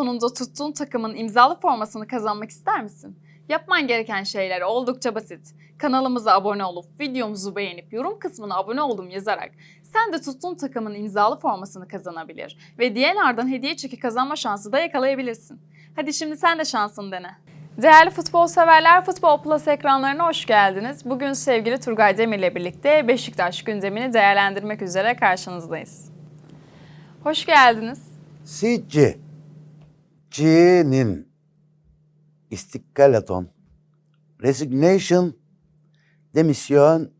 sonunda tuttuğun takımın imzalı formasını kazanmak ister misin? Yapman gereken şeyler oldukça basit. Kanalımıza abone olup videomuzu beğenip yorum kısmına abone oldum yazarak sen de tuttuğun takımın imzalı formasını kazanabilir ve DNR'dan hediye çeki kazanma şansı da yakalayabilirsin. Hadi şimdi sen de şansını dene. Değerli futbol severler, Futbol Plus ekranlarına hoş geldiniz. Bugün sevgili Turgay Demir ile birlikte Beşiktaş gündemini değerlendirmek üzere karşınızdayız. Hoş geldiniz. Sizce Çin'in istikkalaton resignation demisyon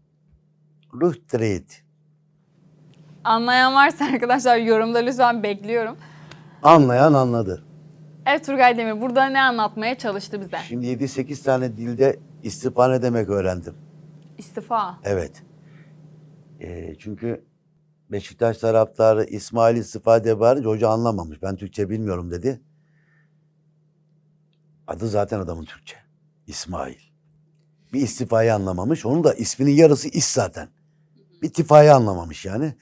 Rühtret Anlayan varsa arkadaşlar yorumda lütfen bekliyorum. anlayan anladı. Evet Turgay Demir burada ne anlatmaya çalıştı bize? Şimdi 7-8 tane dilde istifa ne demek öğrendim. İstifa. Evet. Ee, çünkü Beşiktaş taraftarı İsmail istifa diye bağırınca hoca anlamamış. Ben Türkçe bilmiyorum dedi. Adı zaten adamın Türkçe. İsmail. Bir istifayı anlamamış. Onun da isminin yarısı is zaten. Bir tifayı anlamamış yani.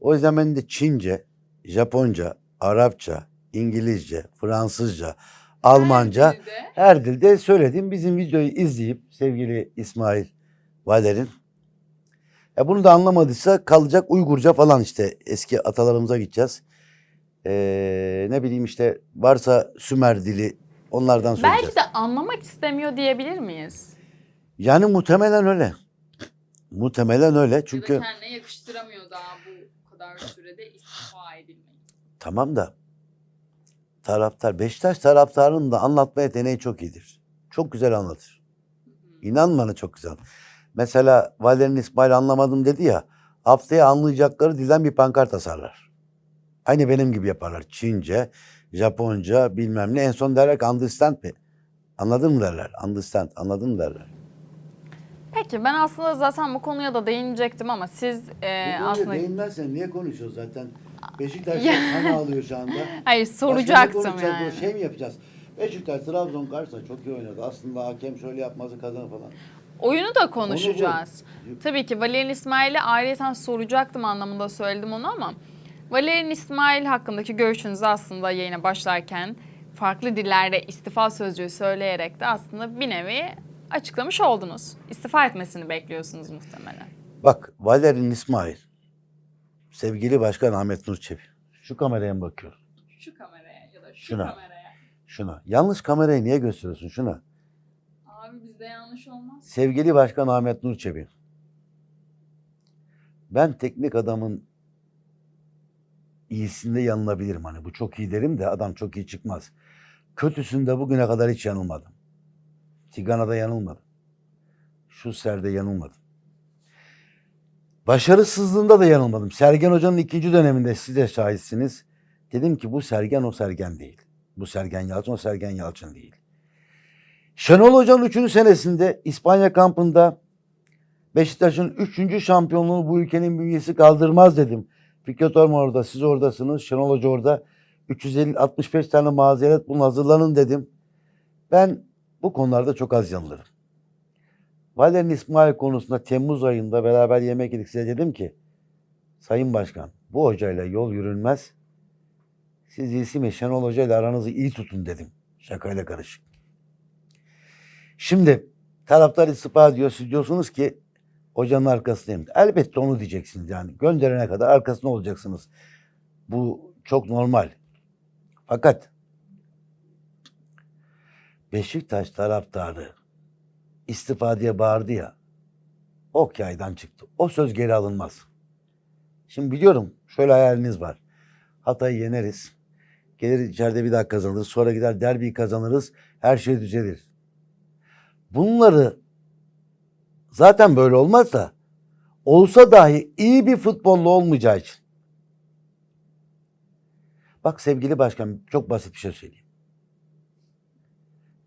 O yüzden ben de Çince, Japonca, Arapça, İngilizce, Fransızca, Almanca her dilde söyledim. Bizim videoyu izleyip sevgili İsmail Valer'in ya bunu da anlamadıysa kalacak Uygurca falan işte eski atalarımıza gideceğiz. Ee, ne bileyim işte varsa Sümer dili onlardan söyleyeceğiz. Belki de anlamak istemiyor diyebilir miyiz? Yani muhtemelen öyle. Muhtemelen öyle çünkü kendine yakıştıramıyor daha bu kadar sürede istifa edilmeyi. tamam da taraftar Beşiktaş taraftarının da anlatma yeteneği çok iyidir. Çok güzel anlatır. İnan bana çok güzel. Mesela Valerian İsmail anlamadım dedi ya. Haftaya anlayacakları dilden bir pankart tasarlar. Aynı benim gibi yaparlar. Çince, Japonca bilmem ne. En son derler ki understand mi? Anladın mı derler. Understand. Anladın mı derler. Peki ben aslında zaten bu konuya da değinecektim ama siz e, aslında... değinmezsen niye konuşuyoruz zaten? Beşiktaş kan ağlıyor şu anda. Hayır Başka ne soracaktım konuşacağız? yani. Şey mi yapacağız? Beşiktaş Trabzon karşısında çok iyi oynadı. Aslında hakem şöyle yapması kazanır falan. Oyunu da konuşacağız. Konu Tabii ki Valerian İsmail'e ayrıca soracaktım anlamında söyledim onu ama Valerian İsmail hakkındaki görüşünüzü aslında yayına başlarken farklı dillerde istifa sözcüğü söyleyerek de aslında bir nevi açıklamış oldunuz. İstifa etmesini bekliyorsunuz muhtemelen. Bak Valerian İsmail, sevgili Başkan Ahmet Nur Çebi. Şu kameraya mı bakıyor? Şu kameraya ya da şu Şuna. kameraya. Şuna. Yanlış kamerayı niye gösteriyorsun şuna? Abi bizde yanlış olmaz. Sevgili Başkan Ahmet Nur Çebi. Ben teknik adamın iyisinde yanılabilirim. Hani bu çok iyi derim de adam çok iyi çıkmaz. Kötüsünde bugüne kadar hiç yanılmadım. Tigana'da yanılmadım. Şusser'de yanılmadım. Başarısızlığında da yanılmadım. Sergen Hoca'nın ikinci döneminde siz de şahitsiniz. Dedim ki bu Sergen o Sergen değil. Bu Sergen Yalçın o Sergen Yalçın değil. Şenol Hoca'nın üçüncü senesinde İspanya kampında Beşiktaş'ın üçüncü şampiyonluğunu bu ülkenin bünyesi kaldırmaz dedim. Fikret Orman orada, siz oradasınız, Şenol Hoca orada. 350 65 tane mazeret bulun hazırlanın dedim. Ben bu konularda çok az yanılırım. Valerian İsmail konusunda Temmuz ayında beraber yemek yedik size dedim ki Sayın Başkan bu hocayla yol yürünmez. Siz iyisi mi Şenol Hoca ile aranızı iyi tutun dedim. Şakayla karışık. Şimdi taraftar istifa diyor. Siz diyorsunuz ki hocanın arkasındayım. Elbette onu diyeceksiniz yani. Gönderene kadar arkasında olacaksınız. Bu çok normal. Fakat Beşiktaş taraftarı istifa diye bağırdı ya. Ok yaydan çıktı. O söz geri alınmaz. Şimdi biliyorum şöyle hayaliniz var. Hatay'ı yeneriz. Gelir içeride bir daha kazanırız. Sonra gider derbiyi kazanırız. Her şey düzelir. Bunları zaten böyle olmaz da olsa dahi iyi bir futbollu olmayacağı için. Bak sevgili başkan çok basit bir şey söyleyeyim.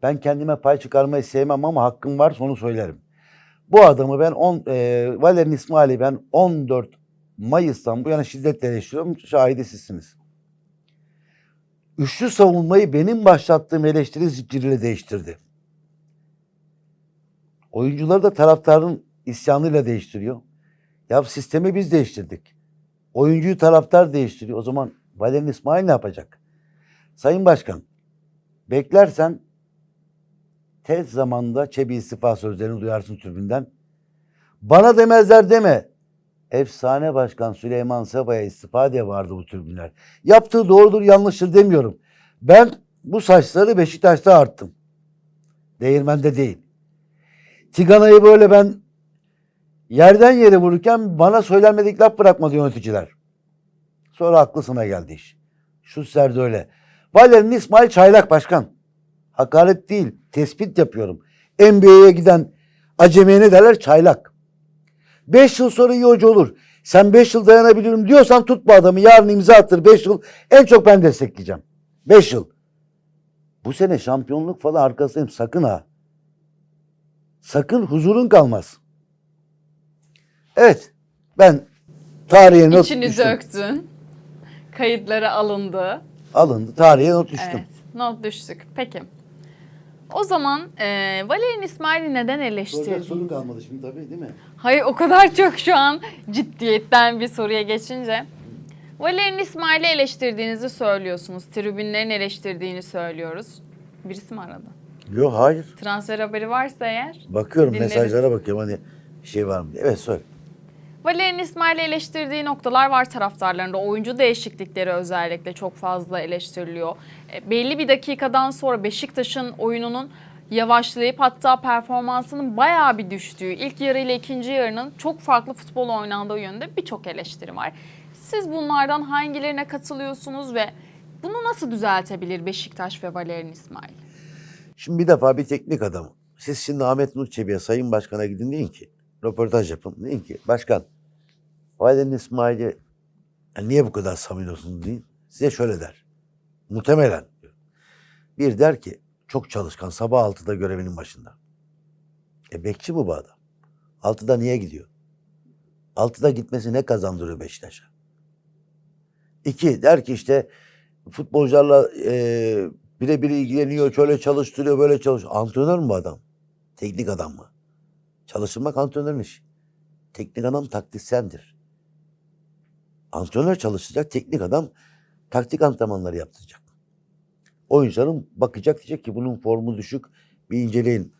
Ben kendime pay çıkarmayı sevmem ama hakkım varsa onu söylerim. Bu adamı ben on, e, Valerian İsmail'i ben 14 Mayıs'tan bu yana şiddetle eleştiriyorum. Şahidi sizsiniz. Üçlü savunmayı benim başlattığım eleştiri zinciriyle değiştirdi. Oyuncuları da taraftarın isyanıyla değiştiriyor. Ya sistemi biz değiştirdik. Oyuncuyu taraftar değiştiriyor. O zaman Valerian İsmail ne yapacak? Sayın Başkan, beklersen tez zamanda Çebi istifa sözlerini duyarsın tribünden. Bana demezler deme. Efsane Başkan Süleyman Seba'ya istifa diye vardı bu tribünler. Yaptığı doğrudur yanlıştır demiyorum. Ben bu saçları Beşiktaş'ta arttım. Değirmende değil. Tigana'yı böyle ben yerden yere vururken bana söylenmedik laf bırakmadı yöneticiler. Sonra aklısına geldi iş. Şu serde öyle. Valerian İsmail Çaylak Başkan. Hakaret değil, tespit yapıyorum. NBA'ye giden acemiye ne derler? Çaylak. Beş yıl sonra iyi hoca olur. Sen beş yıl dayanabilirim diyorsan tut bu adamı. Yarın imza attır beş yıl. En çok ben destekleyeceğim. Beş yıl. Bu sene şampiyonluk falan arkasındayım. Sakın ha. Sakın huzurun kalmaz. Evet. Ben tarihe not İçini düştüm. döktün. Kayıtlara alındı. Alındı. Tarihe not düştüm. Evet, not düştük. Peki. O zaman e, Valerian İsmail'i neden Soracak sorun kalmadı şimdi tabii değil mi? Hayır o kadar çok şu an ciddiyetten bir soruya geçince. Valerian İsmail'i eleştirdiğinizi söylüyorsunuz. Tribünlerin eleştirdiğini söylüyoruz. Birisi mi aradı? Yok hayır. Transfer haberi varsa eğer. Bakıyorum Dinleriz. mesajlara bakıyorum hani bir şey var mı diye. Evet söyle. Valerian İsmail'i eleştirdiği noktalar var taraftarlarında. Oyuncu değişiklikleri özellikle çok fazla eleştiriliyor. E, belli bir dakikadan sonra Beşiktaş'ın oyununun yavaşlayıp hatta performansının bayağı bir düştüğü, ilk yarı ile ikinci yarının çok farklı futbol oynandığı yönünde birçok eleştiri var. Siz bunlardan hangilerine katılıyorsunuz ve bunu nasıl düzeltebilir Beşiktaş ve Valerian İsmail? Şimdi bir defa bir teknik adam. Siz şimdi Ahmet Nur Çebi'ye Sayın Başkan'a gidin deyin ki röportaj yapın. Deyin ki başkan Valerian İsmail'i "Ya niye bu kadar samimiyorsunuz deyin. Size şöyle der. Muhtemelen. Bir der ki çok çalışkan sabah 6'da görevinin başında. E bekçi mi bu adam? 6'da niye gidiyor? 6'da gitmesi ne kazandırıyor Beşiktaş'a? İki der ki işte futbolcularla e, birebir ilgileniyor, şöyle çalıştırıyor, böyle çalışıyor. Antrenör mü adam? Teknik adam mı? Çalıştırmak antrenörün işi. Teknik adam taktisyendir. Antrenör çalıştıracak, teknik adam taktik antrenmanları yaptıracak. Oyuncuların bakacak diyecek ki bunun formu düşük, bir inceleyin.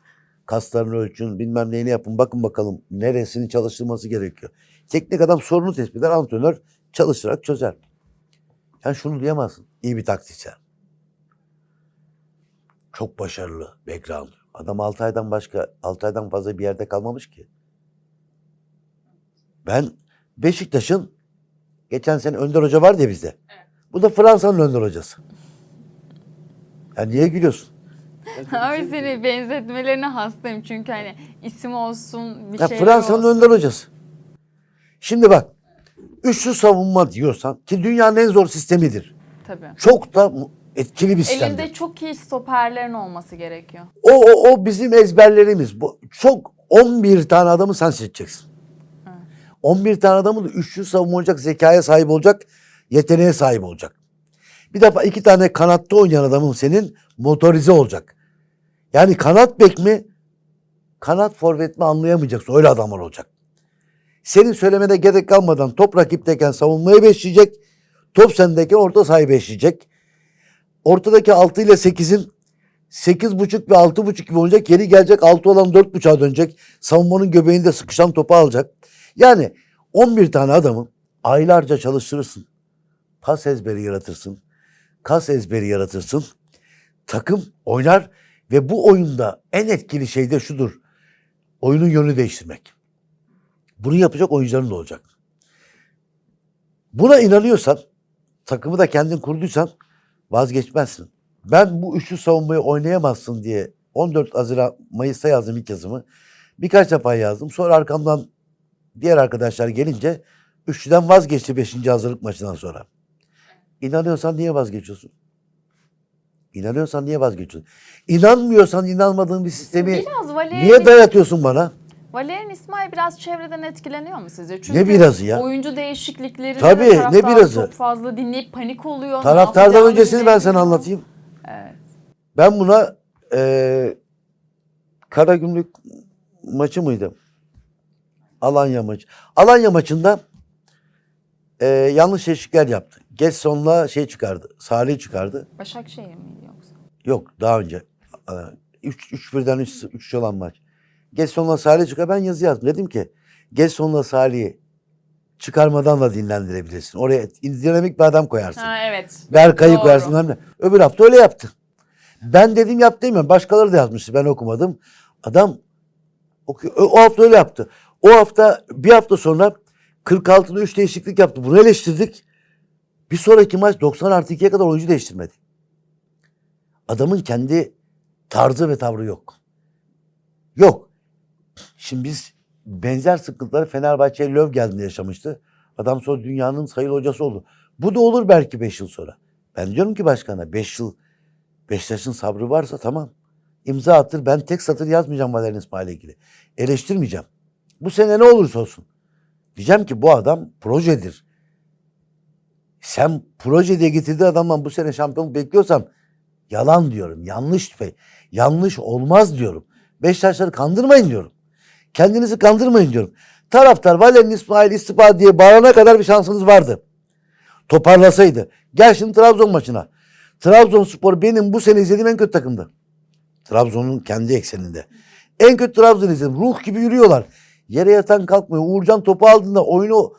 Kaslarını ölçün, bilmem neyini yapın, bakın bakalım neresini çalıştırması gerekiyor. Teknik adam sorunu tespit eder, antrenör çalışarak çözer. Yani şunu diyemezsin, iyi bir taktisyen. Çok başarılı background. Adam 6 aydan başka 6 aydan fazla bir yerde kalmamış ki. Ben Beşiktaş'ın geçen sene Önder Hoca vardı ya bizde. Bu da Fransa'nın Önder Hocası. Ya niye gülüyorsun? Abi seni benzetmelerine hastayım çünkü hani isim olsun bir Ya şeyler Fransa'nın. Önder Hocası. Şimdi bak. Üçlü savunma diyorsan ki dünyanın en zor sistemidir. Tabii. Çok da etkili bir sistemdir. Elinde çok iyi stoperlerin olması gerekiyor. O, o, o bizim ezberlerimiz. Bu, çok 11 tane adamı sen seçeceksin. 11 tane adamı da üçlü savunma olacak, zekaya sahip olacak, yeteneğe sahip olacak. Bir defa iki tane kanatta oynayan adamın senin motorize olacak. Yani kanat bek mi, kanat forvet mi anlayamayacaksın. Öyle adamlar olacak. Senin söylemene gerek kalmadan top rakipteyken savunmayı beşleyecek. Top sendeyken orta sahayı beşleyecek. Ortadaki 6 ile 8'in 8.5 ve 6.5 gibi olacak. Geri gelecek 6 olan 4.5'a dönecek. Savunmanın göbeğinde sıkışan topu alacak. Yani 11 tane adamı aylarca çalıştırırsın. Pas ezberi yaratırsın. Kas ezberi yaratırsın. Takım oynar ve bu oyunda en etkili şey de şudur. Oyunun yönünü değiştirmek. Bunu yapacak oyuncuların da olacak. Buna inanıyorsan, takımı da kendin kurduysan vazgeçmezsin. Ben bu üçlü savunmayı oynayamazsın diye 14 Haziran Mayıs'ta yazdım ilk yazımı. Birkaç defa yazdım. Sonra arkamdan diğer arkadaşlar gelince üçlüden vazgeçti 5. hazırlık maçından sonra. İnanıyorsan niye vazgeçiyorsun? İnanıyorsan niye vazgeçiyorsun? İnanmıyorsan inanmadığın bir sistemi niye dayatıyorsun bana? Valerian İsmail biraz çevreden etkileniyor mu sizce? Çünkü Ne birazı ya? Oyuncu değişiklikleri Tabii, ne birazı? çok fazla dinleyip panik oluyor. Taraftardan öncesini ben sana anlatayım. Evet. Ben buna eee Karagümrük maçı mıydı? Alanya maçı. Alanya maçında e, yanlış eşlikler yaptı. Getson'la şey çıkardı. Salih çıkardı. Başakşehir miydi yoksa? Yok daha önce. 3 3 birden 3 3 olan maç. Getson'la Salih çıkar. Ben yazı yazdım. Dedim ki Getson'la Salih'i çıkarmadan da dinlendirebilirsin. Oraya dinamik bir adam koyarsın. Ha evet. Berkay'ı Doğru. koyarsın. ne. Öbür hafta öyle yaptı. Ben dedim yap demiyorum. Başkaları da yazmıştı. Ben okumadım. Adam oku- o o hafta öyle yaptı. O hafta bir hafta sonra 46'da 3 değişiklik yaptı. Bunu eleştirdik. Bir sonraki maç 90 artı 2'ye kadar oyuncu değiştirmedi. Adamın kendi tarzı ve tavrı yok. Yok. Şimdi biz benzer sıkıntıları Fenerbahçe'ye Löw geldiğinde yaşamıştı. Adam sonra dünyanın sayılı hocası oldu. Bu da olur belki 5 yıl sonra. Ben diyorum ki başkana 5 yıl Beşiktaş'ın sabrı varsa tamam. İmza attır. Ben tek satır yazmayacağım Valerian İsmail'le ilgili. Eleştirmeyeceğim. Bu sene ne olursa olsun. Diyeceğim ki bu adam projedir. Sen proje diye getirdiği adamdan bu sene şampiyonluk bekliyorsan yalan diyorum. Yanlış. Yanlış olmaz diyorum. Beşiktaşları kandırmayın diyorum. Kendinizi kandırmayın diyorum. Taraftar Valerian İsmail istifa diye bağırana kadar bir şansınız vardı. Toparlasaydı. Gel şimdi Trabzon maçına. Trabzonspor benim bu sene izlediğim en kötü takımdı. Trabzon'un kendi ekseninde. En kötü Trabzon izledim. Ruh gibi yürüyorlar. Yere yatan kalkmıyor. Uğurcan topu aldığında oyunu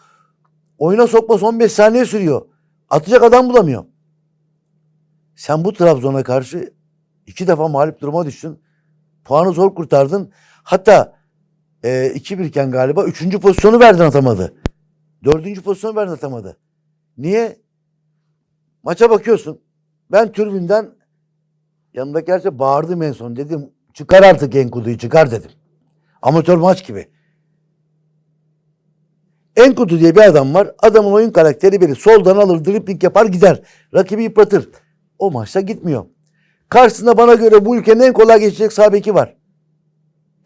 oyuna sokması 15 saniye sürüyor. Atacak adam bulamıyor. Sen bu Trabzon'a karşı iki defa mağlup duruma düştün. Puanı zor kurtardın. Hatta e, 2-1 iken galiba üçüncü pozisyonu verdin atamadı. Dördüncü pozisyonu verdin atamadı. Niye? Maça bakıyorsun. Ben tribünden yanımdaki herkese bağırdım en son. Dedim çıkar artık Enkudu'yu çıkar dedim. Amatör maç gibi. Enkudu diye bir adam var. Adamın oyun karakteri belli. Soldan alır, dripling yapar gider. Rakibi yıpratır. O maçta gitmiyor. Karşısında bana göre bu ülkenin en kolay geçecek sağ beki var.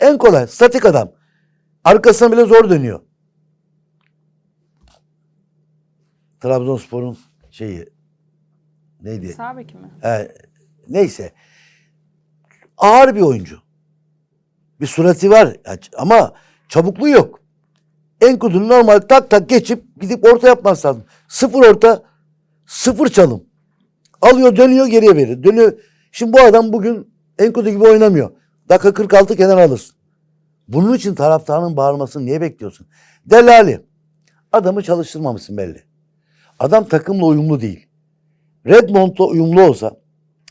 En kolay. Statik adam. Arkasına bile zor dönüyor. Trabzonspor'un şeyi neydi? Sağ beki mi? He, neyse. Ağır bir oyuncu. Bir surati var ama çabukluğu yok. Enkudu'nun normal tak tak geçip gidip orta yapması lazım. Sıfır orta, sıfır çalım. Alıyor dönüyor geriye verir. Dönüyor. Şimdi bu adam bugün Enkudu gibi oynamıyor. Dakika 46 kenar alırsın. Bunun için taraftarın bağırmasını niye bekliyorsun? Delali. Adamı çalıştırmamışsın belli. Adam takımla uyumlu değil. Redmond'la uyumlu olsa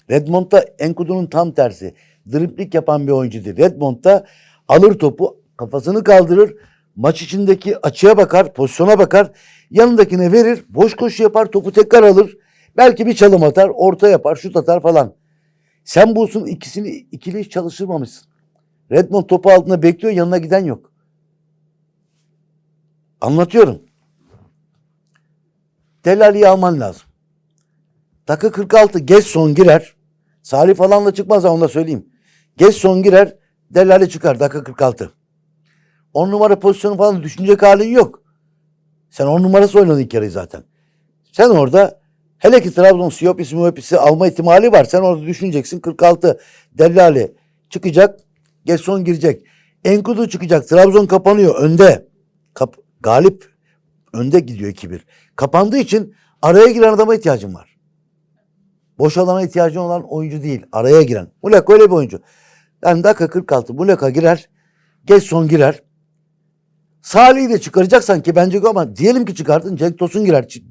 Redmond'da Enkudu'nun tam tersi. Driplik yapan bir oyuncu değil. Redmond'da alır topu kafasını kaldırır. Maç içindeki açıya bakar, pozisyona bakar. Yanındakine verir. Boş koşu yapar, topu tekrar alır. Belki bir çalım atar, orta yapar, şut atar falan. Sen bulsun ikisini ikili hiç çalıştırmamışsın. Redmond topu altında bekliyor, yanına giden yok. Anlatıyorum. Delali'yi alman lazım. Dakika 46 geç son girer. Salih falan da çıkmaz ha onu da söyleyeyim. Geç son girer. Delali çıkar dakika 46. 10 numara pozisyonu falan düşünecek halin yok. Sen 10 numarası oynadın ilk yarıyı zaten. Sen orada hele ki Trabzon Siyopisi Muyopisi alma ihtimali var. Sen orada düşüneceksin 46. Delali çıkacak. Geç son girecek. Enkudu çıkacak. Trabzon kapanıyor önde. Kap galip önde gidiyor 2-1. Kapandığı için araya giren adama ihtiyacın var. Boş alana ihtiyacın olan oyuncu değil. Araya giren. Muleka öyle bir oyuncu. Yani dakika 46 Muleka girer. Geç girer. Salih'i de çıkaracaksan ki bence ama diyelim ki çıkardın Cenk Tosun girer. Ç-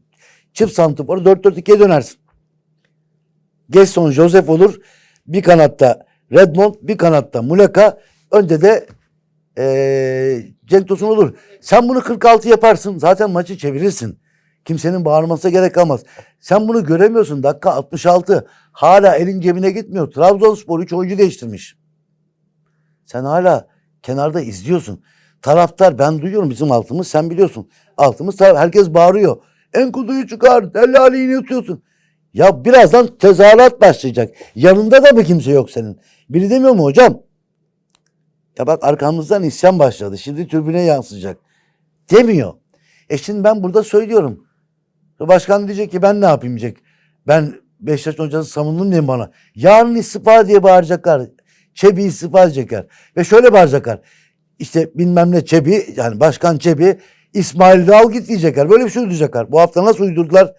Çift santiforu 4-4-2'ye dönersin. Geç son Joseph olur. Bir kanatta Redmond, bir kanatta Muleka. Önde de eee Cenk Tosun olur. Sen bunu 46 yaparsın. Zaten maçı çevirirsin. Kimsenin bağırmasına gerek kalmaz. Sen bunu göremiyorsun. Dakika 66. Hala elin cebine gitmiyor. Trabzonspor 3 oyuncu değiştirmiş. Sen hala kenarda izliyorsun. Taraftar ben duyuyorum bizim altımız sen biliyorsun. Altımız herkes bağırıyor. Enkudu'yu çıkar. Delali'yi yutuyorsun. Ya birazdan tezahürat başlayacak. Yanında da mı kimse yok senin? Biri demiyor mu hocam? Ya bak arkamızdan isyan başladı. Şimdi tribüne yansıyacak. Demiyor. E şimdi ben burada söylüyorum. Başkan diyecek ki ben ne yapayım diyecek. Ben Beşiktaş hocası savundum diye bana. Yarın istifa diye bağıracaklar. Çebi istifa edecekler. Ve şöyle bağıracaklar. İşte bilmem ne Çebi yani başkan Çebi İsmail'i de al git diyecekler. Böyle bir şey uyduracaklar. Bu hafta nasıl uydurdular?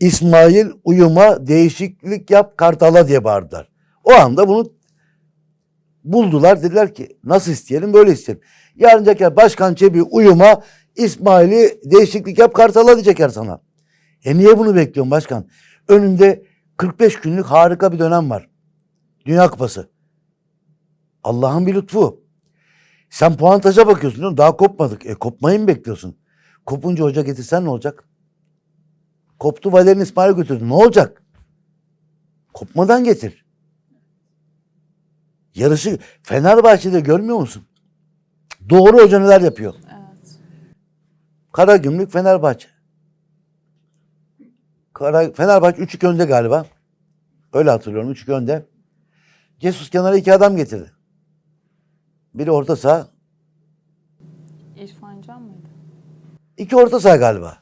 İsmail uyuma değişiklik yap kartala diye bağırdılar. O anda bunu buldular. Dediler ki nasıl isteyelim böyle isteyelim. Yarın diyecekler başkan Çebi uyuma İsmail'i değişiklik yap kartala diyecekler sana. E niye bunu bekliyorsun başkan? Önünde 45 günlük harika bir dönem var. Dünya Kupası. Allah'ın bir lütfu. Sen puantaja bakıyorsun değil? Daha kopmadık. E kopmayı mı bekliyorsun? Kopunca hoca getirsen ne olacak? Koptu Valerian İsmail götürdü. Ne olacak? Kopmadan getir. Yarışı Fenerbahçe'de görmüyor musun? Doğru neler yapıyor? Evet. Karagümrük Fenerbahçe. Kara, Fenerbahçe 3-2 önde galiba. Öyle hatırlıyorum 3-2 önde. Jesus kenara iki adam getirdi. Biri orta saha, İrfan Can mıydı? iki orta saha galiba.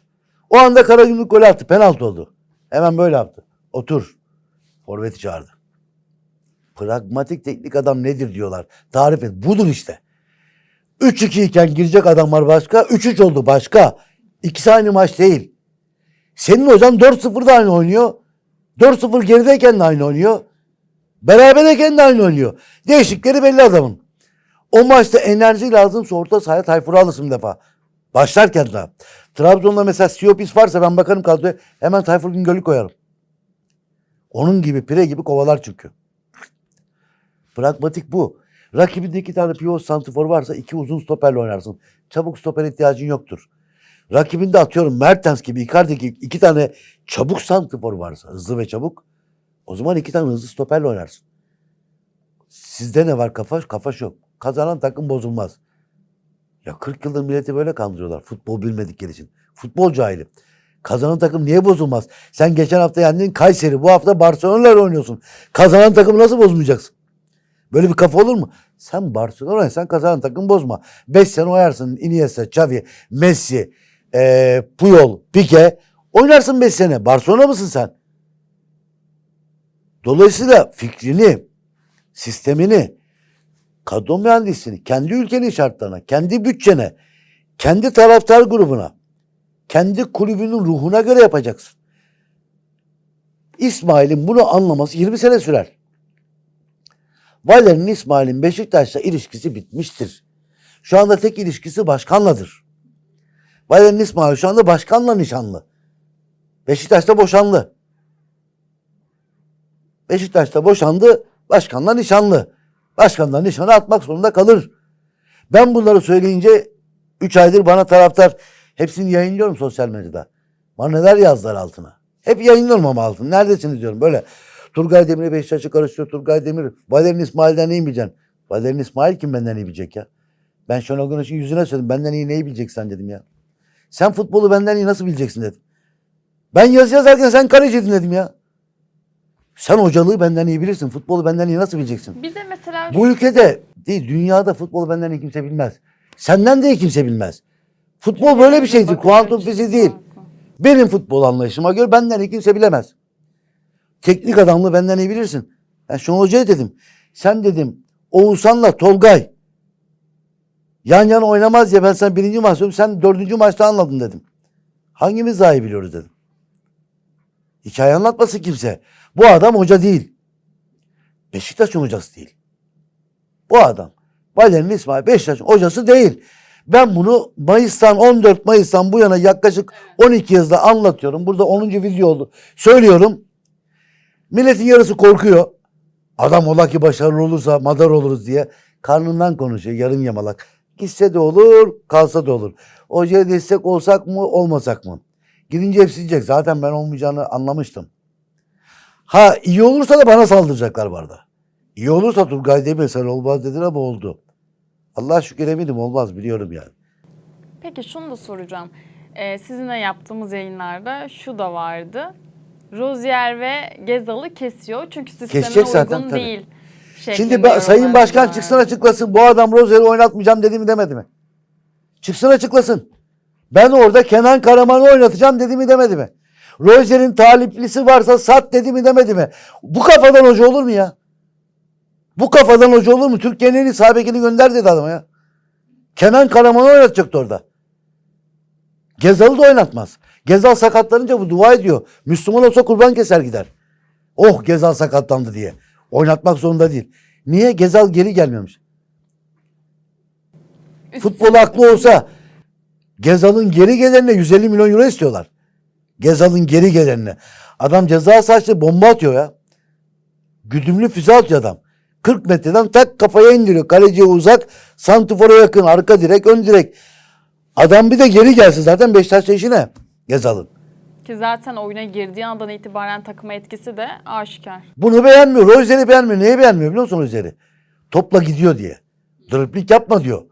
O anda Karagümrük gol attı. Penaltı oldu. Hemen böyle yaptı. Otur. Forvet'i çağırdı. Pragmatik teknik adam nedir diyorlar. Tarif et. Budur işte. 3-2 iken girecek adamlar başka. 3-3 oldu başka. İkisi aynı maç değil. Senin hocan 4-0'da aynı oynuyor. 4-0 gerideyken de aynı oynuyor. Berabereyken de aynı oynuyor. Değişikleri belli adamın. O maçta enerji lazımsa orta sahaya Tayfur'u alırsın defa. Başlarken de. Trabzon'da mesela Siopis varsa ben bakarım kadroya hemen Tayfur Güngör'ü koyarım. Onun gibi pire gibi kovalar çünkü. Pragmatik bu. Rakibinde iki tane pivot santifor varsa iki uzun stoperle oynarsın. Çabuk stoper ihtiyacın yoktur. Rakibinde atıyorum Mertens gibi Icardi gibi iki tane çabuk santifor varsa hızlı ve çabuk o zaman iki tane hızlı stoperle oynarsın. Sizde ne var kafa? Kafa yok. Kazanan takım bozulmaz. Ya 40 yıldır milleti böyle kandırıyorlar. Futbol bilmedikleri için. Futbol cahili. Kazanan takım niye bozulmaz? Sen geçen hafta yendin Kayseri. Bu hafta Barcelona'yla oynuyorsun. Kazanan takımı nasıl bozmayacaksın? Böyle bir kafa olur mu? Sen Barcelona sen kazanan takım bozma. 5 sene oyarsın Iniesta, Xavi, Messi, eee Puyol, Pique. Oynarsın 5 sene. Barcelona mısın sen? Dolayısıyla fikrini, sistemini, kadro mühendisliğini, kendi ülkenin şartlarına, kendi bütçene, kendi taraftar grubuna, kendi kulübünün ruhuna göre yapacaksın. İsmail'in bunu anlaması 20 sene sürer. Valerian İsmail'in Beşiktaş'la ilişkisi bitmiştir. Şu anda tek ilişkisi başkanladır. Valerian İsmail şu anda başkanla nişanlı. Beşiktaş'ta boşanlı. Beşiktaş'ta boşandı, başkanla nişanlı. Başkanla nişanı atmak zorunda kalır. Ben bunları söyleyince 3 aydır bana taraftar hepsini yayınlıyorum sosyal medyada. Bana neler yazdılar altına. Hep yayınlıyorum ama altına. Neredesiniz diyorum böyle. Turgay Demir'e Beşiktaş'ı karıştırıyor. Turgay Demir. Valerian İsmail'den iyi bileceksin. Valerian İsmail kim benden iyi bilecek ya? Ben Şenol Güneş'in yüzüne söyledim. Benden iyi neyi bileceksen dedim ya. Sen futbolu benden iyi nasıl bileceksin dedim. Ben yazı yazarken sen kaleciydin dedim ya. Sen hocalığı benden iyi bilirsin. Futbolu benden iyi nasıl bileceksin? Bir de mesela Bu ülkede değil dünyada futbolu benden iyi kimse bilmez. Senden de iyi kimse bilmez. Futbol böyle bir şeydir. Kuantum fiziği değil. Benim futbol anlayışıma göre benden iyi kimse bilemez. Teknik adamlığı benden iyi bilirsin. Ben Şenol Hoca'ya dedim. Sen dedim Oğuzhan'la Tolgay yan yana oynamaz ya ben sana birinci maç. Sen dördüncü maçta anladın dedim. Hangimiz daha iyi biliyoruz dedim. Hikaye anlatmasın kimse. Bu adam hoca değil. Beşiktaş'ın hocası değil. Bu adam. Valerian İsmail Beşiktaş'ın hocası değil. Ben bunu Mayıs'tan 14 Mayıs'tan bu yana yaklaşık 12 yazda anlatıyorum. Burada 10. video oldu. Söylüyorum. Milletin yarısı korkuyor. Adam ola ki başarılı olursa madar oluruz diye. Karnından konuşuyor yarım yamalak. Gitse de olur, kalsa da olur. Hocaya destek olsak mı, olmasak mı? Gidince hepsi diyecek. Zaten ben olmayacağını anlamıştım. Ha iyi olursa da bana saldıracaklar arada. İyi olursa Turgay Demirel olmaz dediler ama oldu. Allah şükür eminim olmaz biliyorum yani. Peki şunu da soracağım. Ee, sizinle yaptığımız yayınlarda şu da vardı. Rozier ve Gezal'ı kesiyor çünkü sisteme Kesecek uygun zaten, tabii. değil. Şimdi ba- Sayın Başkan vardı. çıksın açıklasın. Bu adam Rozer'i oynatmayacağım dedi mi demedi mi? Çıksın açıklasın. Ben orada Kenan Karaman'ı oynatacağım dedi mi demedi mi? Rozer'in taliplisi varsa sat dedi mi demedi mi? Bu kafadan hoca olur mu ya? Bu kafadan hoca olur mu? Türkiye'nin en iyi sağ bekini gönder dedi adama ya. Kenan Karaman'ı oynatacaktı orada. Gezal'ı da oynatmaz. Gezal sakatlanınca bu dua ediyor. Müslüman olsa kurban keser gider. Oh Gezal sakatlandı diye. Oynatmak zorunda değil. Niye? Gezal geri gelmemiş. Futbol aklı olsa Gezal'ın geri gelenine 150 milyon euro istiyorlar. Gezal'ın geri gelenine. Adam ceza sahasında bomba atıyor ya. Güdümlü füze atıyor adam. 40 metreden tak kafaya indiriyor. Kaleciye uzak, santifora yakın, arka direk, ön direk. Adam bir de geri gelse zaten Beşiktaş'ta işine Gezal'ın. Ki zaten oyuna girdiği andan itibaren takıma etkisi de aşikar. Bunu beğenmiyor. Rozer'i beğenmiyor. Neyi beğenmiyor biliyor musun Rozer'i? Topla gidiyor diye. Driplik yapma diyor.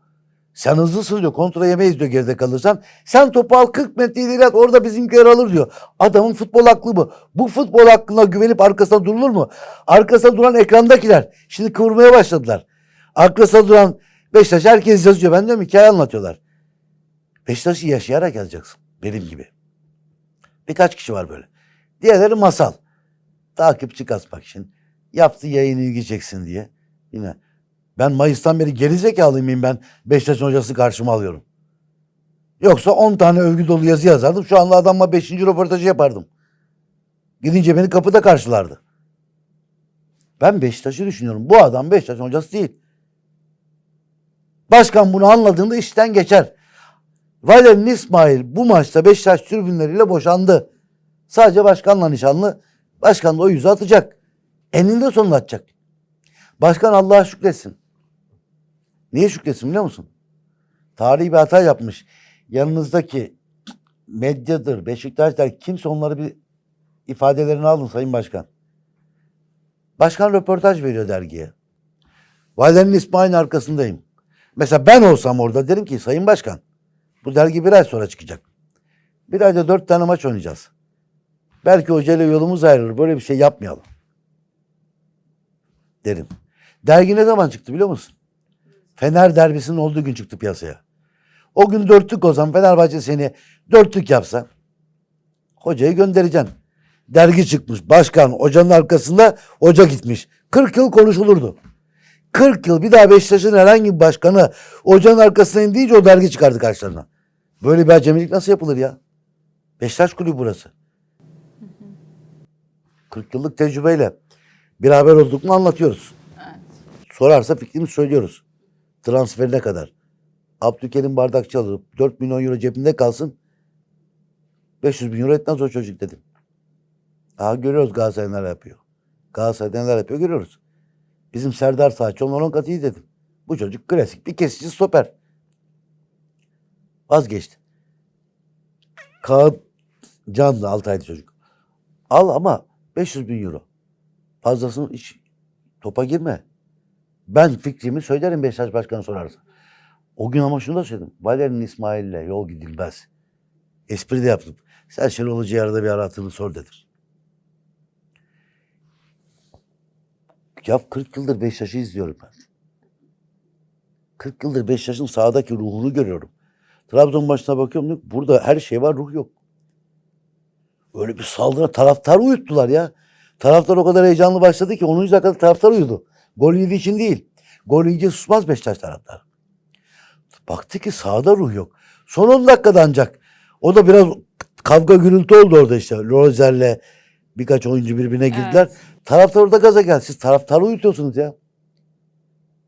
Sen hızlısın diyor. Kontra yemeyiz diyor geride kalırsan. Sen topu al 40 metre ileri at orada bizimkiler alır diyor. Adamın futbol aklı bu. Bu futbol aklına güvenip arkasında durulur mu? Arkasında duran ekrandakiler. Şimdi kıvırmaya başladılar. Arkasında duran Beşiktaş herkes yazıyor. Ben diyorum hikaye anlatıyorlar. Beşiktaş'ı yaşayarak yazacaksın. Benim gibi. Birkaç kişi var böyle. Diğerleri masal takipçi kasmak için. Yaptı yayını ilgi çeksin diye. Yine ben Mayıs'tan beri gerizekalı mıyım ben Beşiktaş'ın hocası karşıma alıyorum. Yoksa 10 tane övgü dolu yazı yazardım. Şu anda adamla 5. röportajı yapardım. Gidince beni kapıda karşılardı. Ben Beşiktaş'ı düşünüyorum. Bu adam Beşiktaş'ın hocası değil. Başkan bunu anladığında işten geçer. Valerian İsmail bu maçta Beşiktaş tribünleriyle boşandı. Sadece başkanla nişanlı. Başkan da o yüzü atacak. Eninde sonunda atacak. Başkan Allah'a şükretsin. Niye şükretsin biliyor musun? Tarihi bir hata yapmış. Yanınızdaki medyadır, Beşiktaşlar kimse onları bir ifadelerini alın Sayın Başkan. Başkan röportaj veriyor dergiye. Valerian İsmail'in arkasındayım. Mesela ben olsam orada derim ki Sayın Başkan bu dergi bir ay sonra çıkacak. Bir ayda dört tane maç oynayacağız. Belki hocayla yolumuz ayrılır. Böyle bir şey yapmayalım. Derim. Dergi ne zaman çıktı biliyor musun? Fener derbisinin olduğu gün çıktı piyasaya. O gün dörtlük olsam Fenerbahçe seni dörtlük yapsa hocayı göndereceksin. Dergi çıkmış. Başkan hocanın arkasında hoca gitmiş. 40 yıl konuşulurdu. 40 yıl bir daha Beşiktaş'ın herhangi bir başkanı hocanın arkasına indiyince o dergi çıkardı karşılarına. Böyle bir acemilik nasıl yapılır ya? Beşiktaş kulübü burası. 40 yıllık tecrübeyle bir haber olduk mu anlatıyoruz. Sorarsa fikrimizi söylüyoruz. Transferine kadar. Abdülkerim Bardakçı alıp 4 milyon euro cebinde kalsın. 500 bin euro etmez o çocuk dedim. Aha görüyoruz Galatasaray neler yapıyor. Galatasaray neler yapıyor görüyoruz. Bizim Serdar Saçı onların on katı iyi dedim. Bu çocuk klasik bir kesici stoper. Vazgeçti. Kaan 6 aylık çocuk. Al ama 500 bin euro. Fazlasını hiç topa girme. Ben fikrimi söylerim Beşiktaş Başkanı sorarsa. O gün ama şunu da söyledim. Valerian İsmail'le yol gidilmez. Espri de yaptım. Sen Şenol Hoca'ya arada bir aratını sor dedim. Ya 40 yıldır Beşiktaş'ı izliyorum ben. 40 yıldır Beşiktaş'ın sahadaki ruhunu görüyorum. Trabzon maçına bakıyorum diyorum, ki, burada her şey var ruh yok. Öyle bir saldırı taraftar uyuttular ya. Taraftar o kadar heyecanlı başladı ki 10. dakikada taraftar uyudu. Gol yediği için değil. Gol yiyince susmaz Beşiktaş taraftar. Baktı ki sahada ruh yok. Son 10 dakikada ancak. O da biraz kavga gürültü oldu orada işte. Rozer'le birkaç oyuncu birbirine girdiler. Taraftar orada gaza geldi. Siz taraftarı uyutuyorsunuz ya.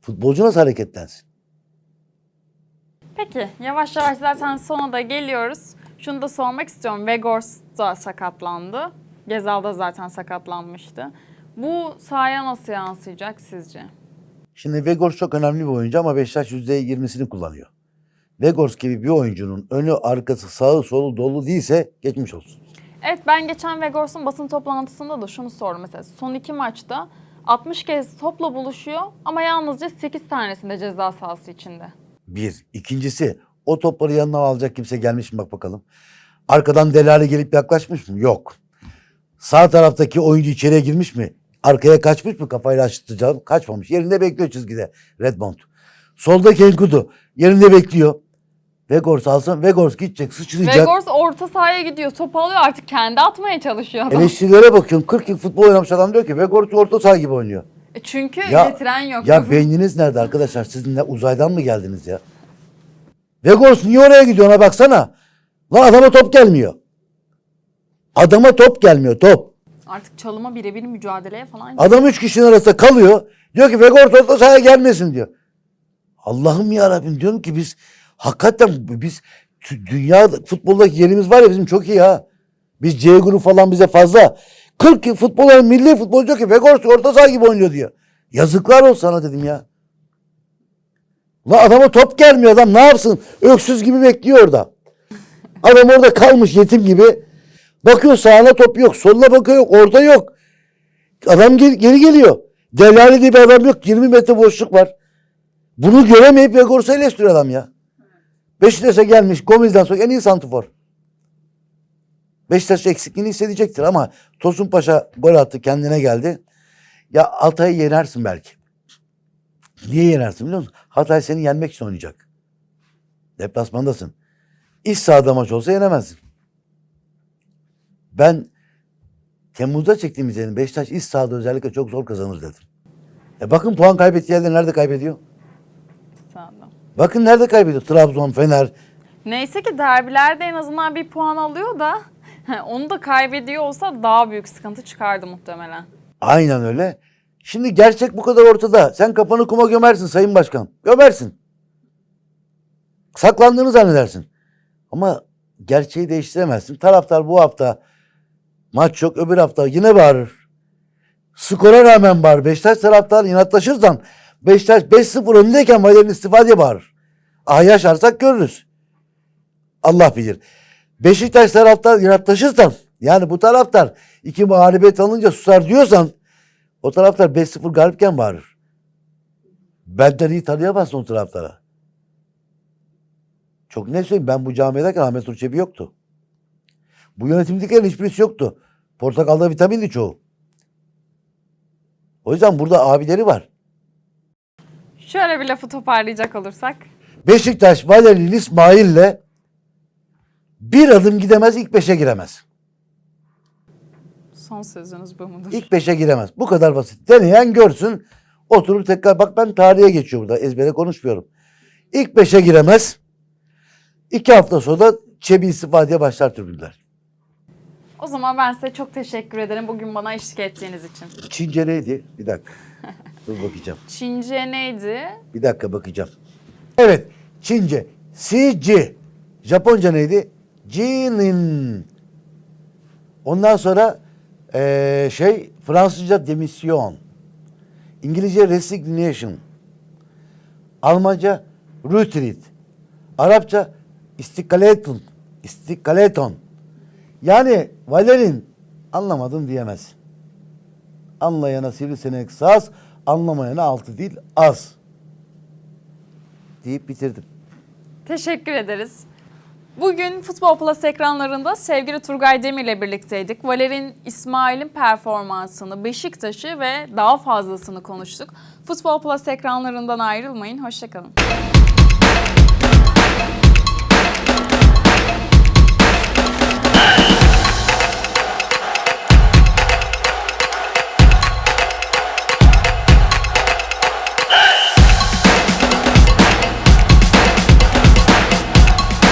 Futbolcu nasıl hareketlensin? Peki yavaş yavaş zaten sona da geliyoruz. Şunu da sormak istiyorum. Vegors da sakatlandı. Gezal da zaten sakatlanmıştı. Bu sahaya nasıl yansıyacak sizce? Şimdi Vegors çok önemli bir oyuncu ama Beşiktaş %20'sini kullanıyor. Vegors gibi bir oyuncunun önü, arkası, sağı, solu dolu değilse geçmiş olsun. Evet ben geçen Vegors'un basın toplantısında da şunu sordum mesela. Son iki maçta 60 kez topla buluşuyor ama yalnızca 8 tanesinde ceza sahası içinde. Bir. İkincisi o topları yanına alacak kimse gelmiş mi bak bakalım. Arkadan Delali gelip yaklaşmış mı? Yok. Sağ taraftaki oyuncu içeriye girmiş mi? Arkaya kaçmış mı? Kafayla açtı Kaçmamış. Yerinde bekliyor çizgide Redmond. Soldaki Enkudu yerinde bekliyor. Vegors alsın. Vegors gidecek sıçrayacak. Vegors orta sahaya gidiyor, topu alıyor artık kendi atmaya çalışıyor adam. Eleştirilere bakıyorum. 40 yıl futbol oynamış adam diyor ki Vegors orta saha gibi oynuyor. E Çünkü Ya- getiren yok. Ya beyniniz nerede arkadaşlar? Siz ne uzaydan mı geldiniz ya? Vegors niye oraya gidiyor ona baksana. Lan adama top gelmiyor. Adama top gelmiyor top. Artık çalıma birebir mücadeleye falan. Adam üç kişinin arasında kalıyor. Diyor ki Vegort orta sahaya gelmesin diyor. Allah'ım ya Rabbim diyorum ki biz hakikaten biz dünya futboldaki yerimiz var ya bizim çok iyi ha. Biz C grubu falan bize fazla. 40 yıl futbolun milli futbolcu diyor ki Vegort orta saha gibi oynuyor diyor. Yazıklar olsun sana dedim ya. Lan adama top gelmiyor adam ne yapsın? Öksüz gibi bekliyor orada. Adam orada kalmış yetim gibi. Bakıyor sağına top yok. Soluna bakıyor yok. Orada yok. Adam geri, geri geliyor. Delali diye bir adam yok. 20 metre boşluk var. Bunu göremeyip Vegors'u eleştiriyor adam ya. Beşiktaş'a gelmiş Gomez'den sonra en iyi santifor. Beşiktaş eksikliğini hissedecektir ama Tosun Paşa gol attı kendine geldi. Ya Altay'ı yenersin belki. Niye yenersin biliyor musun? Hatay seni yenmek için oynayacak. Deplasmandasın. İç sahada maç olsa yenemezsin. Ben Temmuz'da çektiğimiz yerin Beşiktaş iç sahada özellikle çok zor kazanır dedim. E bakın puan kaybettiği yerde nerede kaybediyor? Bakın nerede kaybediyor? Trabzon, Fener. Neyse ki derbilerde en azından bir puan alıyor da onu da kaybediyor olsa daha büyük sıkıntı çıkardı muhtemelen. Aynen öyle. Şimdi gerçek bu kadar ortada. Sen kafanı kuma gömersin Sayın Başkan. Gömersin. Saklandığını zannedersin. Ama gerçeği değiştiremezsin. Taraftar bu hafta maç yok öbür hafta yine bağırır. Skora rağmen bağırır. Beşiktaş taraftar inatlaşırsan Beşiktaş 5-0 önündeyken Valerian istifa diye bağırır. Ah yaşarsak görürüz. Allah bilir. Beşiktaş taraftar inatlaşırsan yani bu taraftar iki mağlubiyet alınca susar diyorsan o taraftar 5-0 galipken bağırır. Benden iyi tanıyamazsın o taraftara. Çok ne söyleyeyim ben bu camideyken Ahmet Nur Çebi yoktu. Bu yönetimdekilerin hiçbirisi yoktu. Portakalda vitamindi çoğu. O yüzden burada abileri var. Şöyle bir lafı toparlayacak olursak. Beşiktaş Valeril İsmail'le bir adım gidemez ilk beşe giremez. Son sözünüz bu mudur? İlk beşe giremez. Bu kadar basit. Deneyen görsün. Oturur tekrar. Bak ben tarihe geçiyor burada. Ezbere konuşmuyorum. İlk beşe giremez. İki hafta sonra Çebi istifa diye başlar tribünler. O zaman ben size çok teşekkür ederim bugün bana eşlik ettiğiniz için. Çince neydi? Bir dakika. Dur bakacağım. Çince neydi? Bir dakika bakacağım. Evet. Çince. Si-ci. Japonca neydi? Jinin. Ondan sonra eee, şey Fransızca demisyon. İngilizce resignation. Almanca retreat. Arapça istikaleton. İstikaleton. Yani Valerin anlamadım diyemez. Anlayana sivrisinek saz, anlamayana altı değil az. Deyip bitirdim. Teşekkür ederiz. Bugün Futbol Plus ekranlarında sevgili Turgay Demir ile birlikteydik. Valer'in İsmail'in performansını, Beşiktaş'ı ve daha fazlasını konuştuk. Futbol Plus ekranlarından ayrılmayın. Hoşçakalın.